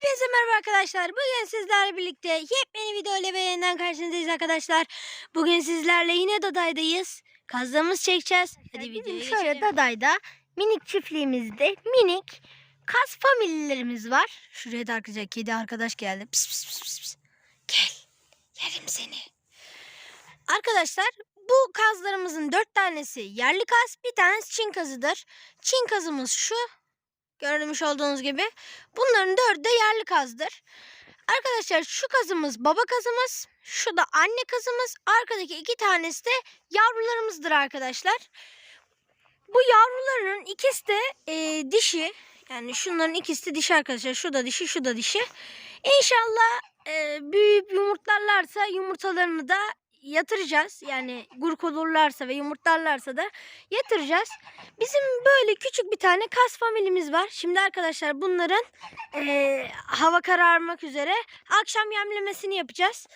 Hepinize merhaba arkadaşlar. Bugün sizlerle birlikte yepyeni video ile yeniden karşınızdayız arkadaşlar. Bugün sizlerle yine Daday'dayız. Kazlarımızı çekeceğiz. Hadi Bizim videoya şöyle geçelim. Daday'da minik çiftliğimizde minik kas famillerimiz var. Şuraya da arkadaşlar kedi arkadaş geldi. Pıs pıs pıs pıs. Gel. Yerim seni. Arkadaşlar bu kazlarımızın dört tanesi yerli kaz. Bir tanesi Çin kazıdır. Çin kazımız şu. Görmüş olduğunuz gibi. Bunların dördü de yerli kazdır. Arkadaşlar şu kazımız baba kazımız. Şu da anne kazımız. Arkadaki iki tanesi de yavrularımızdır arkadaşlar. Bu yavruların ikisi de e, dişi. Yani şunların ikisi de dişi arkadaşlar. Şu da dişi, şu da dişi. İnşallah e, büyüyüp yumurtlarlarsa yumurtalarını da yatıracağız. Yani gurk olurlarsa ve yumurtlarlarsa da yatıracağız. Bizim böyle küçük bir tane kas familimiz var. Şimdi arkadaşlar bunların e, hava kararmak üzere akşam yemlemesini yapacağız.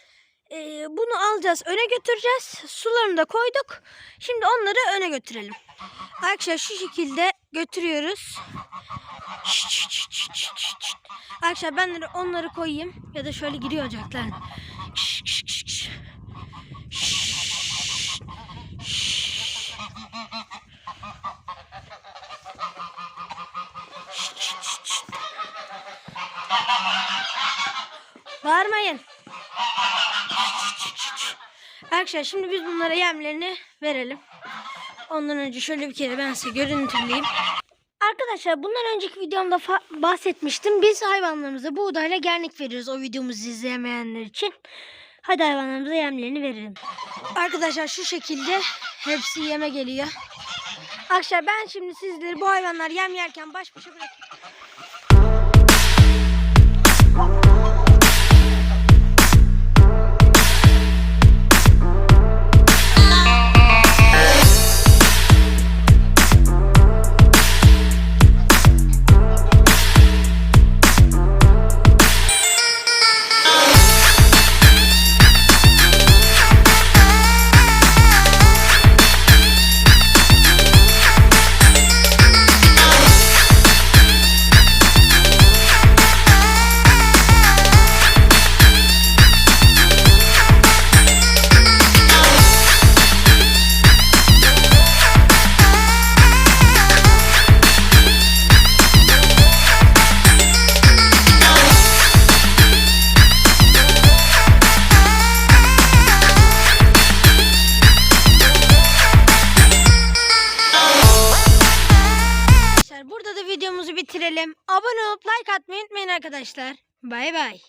E, bunu alacağız öne götüreceğiz. Sularını da koyduk. Şimdi onları öne götürelim. Arkadaşlar şu şekilde götürüyoruz. Şşt. Arkadaşlar ben onları koyayım. Ya da şöyle giriyor ocaklar. Şşt, Bağırmayın. Arkadaşlar şimdi biz bunlara yemlerini verelim. Ondan önce şöyle bir kere ben size görüntüleyeyim. Arkadaşlar bundan önceki videomda bahsetmiştim. Biz hayvanlarımıza buğdayla gernik veriyoruz o videomuzu izleyemeyenler için. Hadi hayvanlarımıza yemlerini verelim. Arkadaşlar şu şekilde hepsi yeme geliyor. Arkadaşlar ben şimdi sizleri bu hayvanlar yem yerken baş başa bırakayım. Videomuzu bitirelim. Abone olup like atmayı unutmayın arkadaşlar. Bay bay.